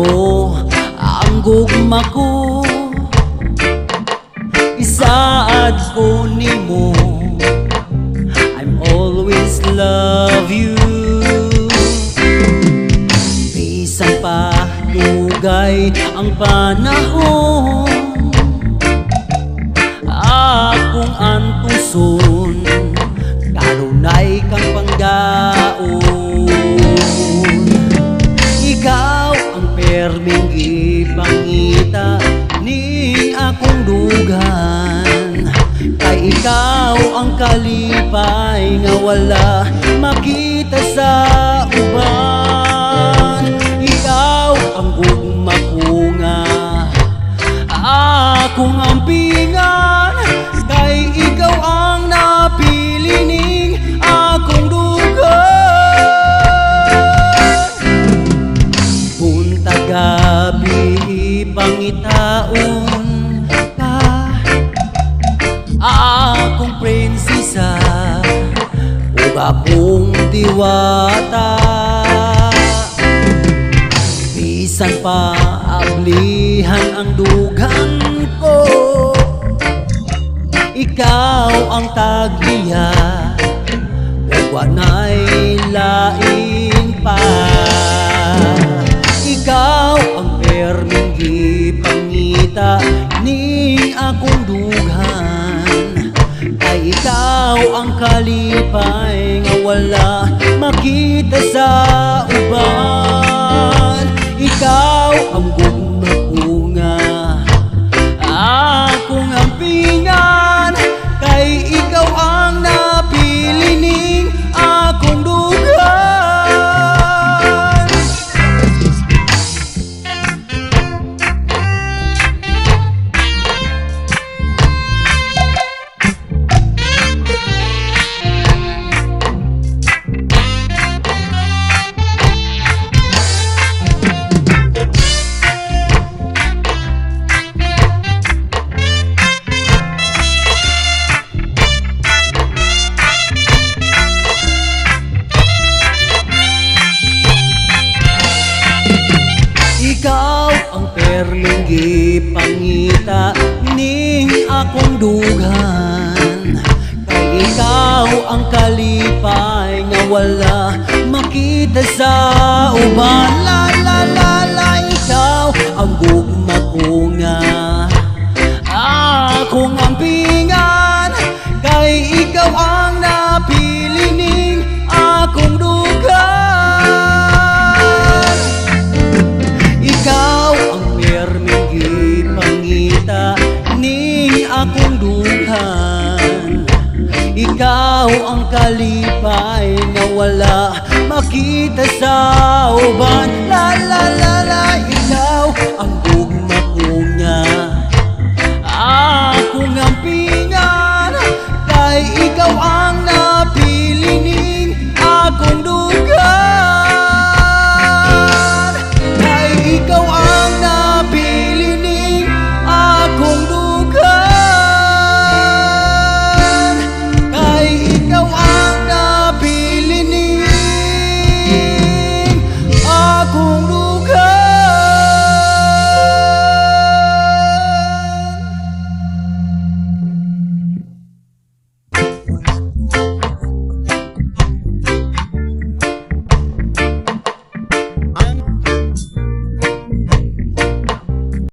mo ang gugma ko. Isaad ko nimo I'm always love you. Bisan pa dugay ang panahon. Akong antuson Kanunay kang panggaon ikaw ang kalipay Nga wala makita sa uban. Ikaw ang gugma ko nga Akong ampingan Kay ikaw ang napili ning akong dugan Punta gabi ka Akong prinsesa Ug akong diwata Bisan pa ablihan ang dugan ko. Ikaw ang tagiya Ug na'y ikaw gipangita ning akong dughan Kay ikaw ang kalipay nga wala makita sa uban Ning akong dughan Ikaw ang kalipay Nga wala makita sa